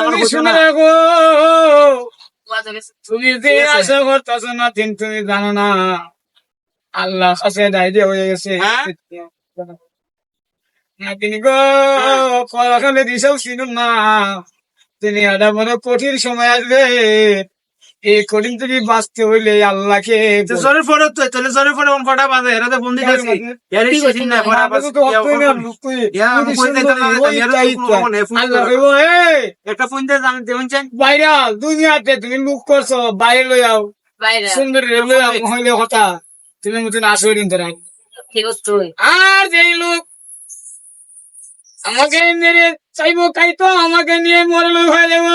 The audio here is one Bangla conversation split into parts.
তুমি শুনে না। রাখো তুমি যে আশা করতেছো না তিন তুমি জানো না। আল্লাহ কাছে ডাইরিয়া হয়ে গেছে। হ্যাঁ? নাতিনি গো পড়াশোনা দিছেও শুনুন না। তিনি আদা মনে কঠিন সময় আসবে। এই কঠিন থেকে বাঁচতে হইলে আল্লাহকে তো জোরের পরে তো তাহলে জোরের পরে ওম কটা বাজে এরা তো বন্দি করছি এর কি কইছিস না পড়া বাস একটা ফোন দিয়ে জানেন দেবেন চাই ভাইরাল দুনিয়াতে তুমি লুক করছ বাইরে লই বাইরে সুন্দর লই যাও হইলে কথা তুমি মতন আসো দিন তোরা ঠিক আছে আর যেই লোক আমাকে মেরে চাইব তাই তো আমাকে নিয়ে মরে লোক হয়ে যাব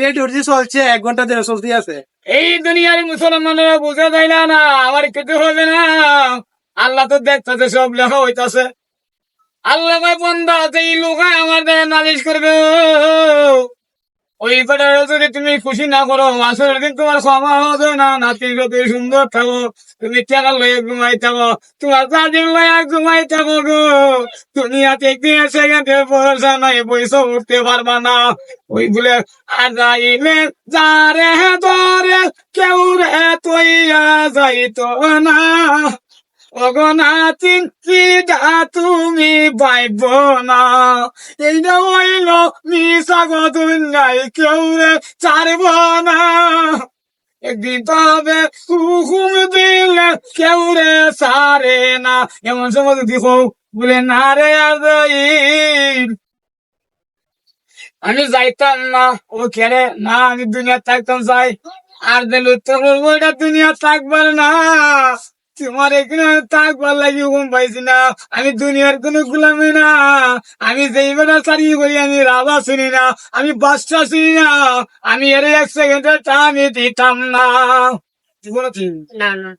রেড চলছে এক ঘণ্টা ধরে চলতে আছে এই দুনিয়ার মুসলমানেরা বোঝা যায় না না, আমার কিছু হবে না। আল্লাহ তো দেখতেছে, সব লেখা হইতাছে। আল্লাহ বন্ধ আছে এই লোক আমার নালিশ করবে। ওই বেটার যদি তুমি খুশি না করো আসলে দিন তোমার ক্ষমা হবে না, নাতি যদি সুন্দর থাকো, তুমি টাকা লয়ে ঘুমাই থাকো, তোমার চাঁদিন লয়ে ঘুমাই থাকো গো। দুনিয়াতে একদিন সেকেন্ডে পয়সা নাই, পয়সা উঠতে পারবা না। ওই বলে, আর যাইলে যারে ধরে কেউ রে তৈয়া যাইতো না। অগনাথিন কিডা তুমি বাইব না এইটা হইল মিশাগ দুনিয়াই কেউ রে ছাড়ব না একদিন তবে হুকুম দিলে কেউ রে সারে না এমন সময় হোক বলে, না রে আমি যাইতাম না। ও খেলে না, আমি দুনিয়া থাকতাম, যাই। আর দিল তো বলব এটা দুনিয়া থাকবার না। তোমার এখানে থাকবার লাগি ঘুম পাইছি না। আমি দুনিয়ার কোনো গুলামি না। আমি যেই বেলা চারিয়ে করি আমি রাজা চিনি না। আমি বাচ্চা চিনি না। আমি এর এক সেকেন্ডের আমি দিতাম না। জীবনে ঠিক না না।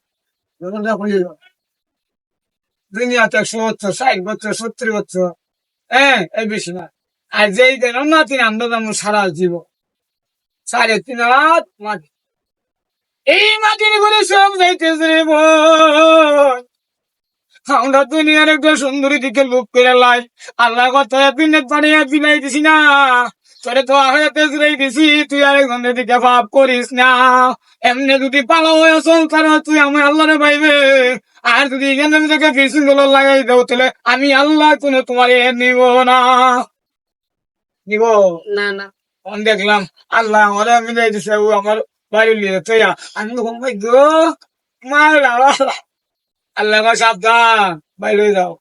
দুনিয়াতে একশো বছর ষাট বছর সত্তর বছর। হ্যাঁ এই বেশি না। আর যেই দিন না তিন আমরা সারা জীব সাড়ে তিন রাত মাটি এই মাটির সব যাইতেছে রে বোন। আমরা দুনিয়ার একটা সুন্দরী দিকে লোক করে লাই। আল্লাহ কথা না। তোরে তো তেজরাই দিছি তুই দিকে ভাব করিস না। এমনি যদি পালা হয়ে তারা তুই আমি আল্লাহরে পাইবে। আর যদি এখানে থেকে ফিসিংগুলো লাগাই দাও তাহলে আমি আল্লাহ কোনো তোমার এ নিব না। নিব? না না। দেখলাম আল্লাহ আমার মিলাই দিছে ও আমার বাড়ি লিয়ে তো আমি তো গো মার আল্লাহ আমার সাবধান বাইরে যাও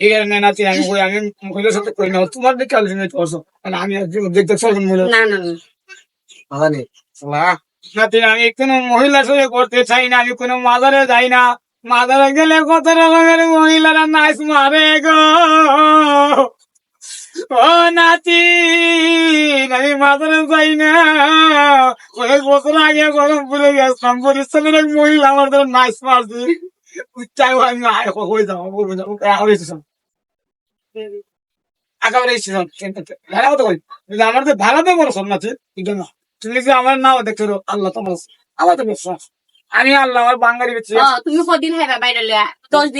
এই কারণে নাতি আমি কই আমি মহিলার সাথে করি না তোমার দিকে আলোচনা করছ মানে আমি দেখতে চলুন মহিলা না না না আলানি নাতি আমি কোনো মহিলার সাথে করতে চাই না আমি কোনো মাজারে যাই না মাজারে গেলে কত রকমের মহিলারা নাইস মারে গো ও নাতি আমি মাজারে যাই না। কয়েক বছর আগে গরম পড়ে গেছিলাম পরিশ্রমের এক মহিলা আমার ধরে মারছি। উচ্চাই আমি আয় হয়ে যাব বলব যাব একেবারে ভালো কই। আমার তো ভালো তো করছ নাতি কিন্তু না তুমি আমার নাও দেখছ আল্লাহ তোমার আমার তো বিশ্বাস আমি আল্লাহ আমার বাঙালি ও, তুমি কদিন হবে বাইরে দশ দিন।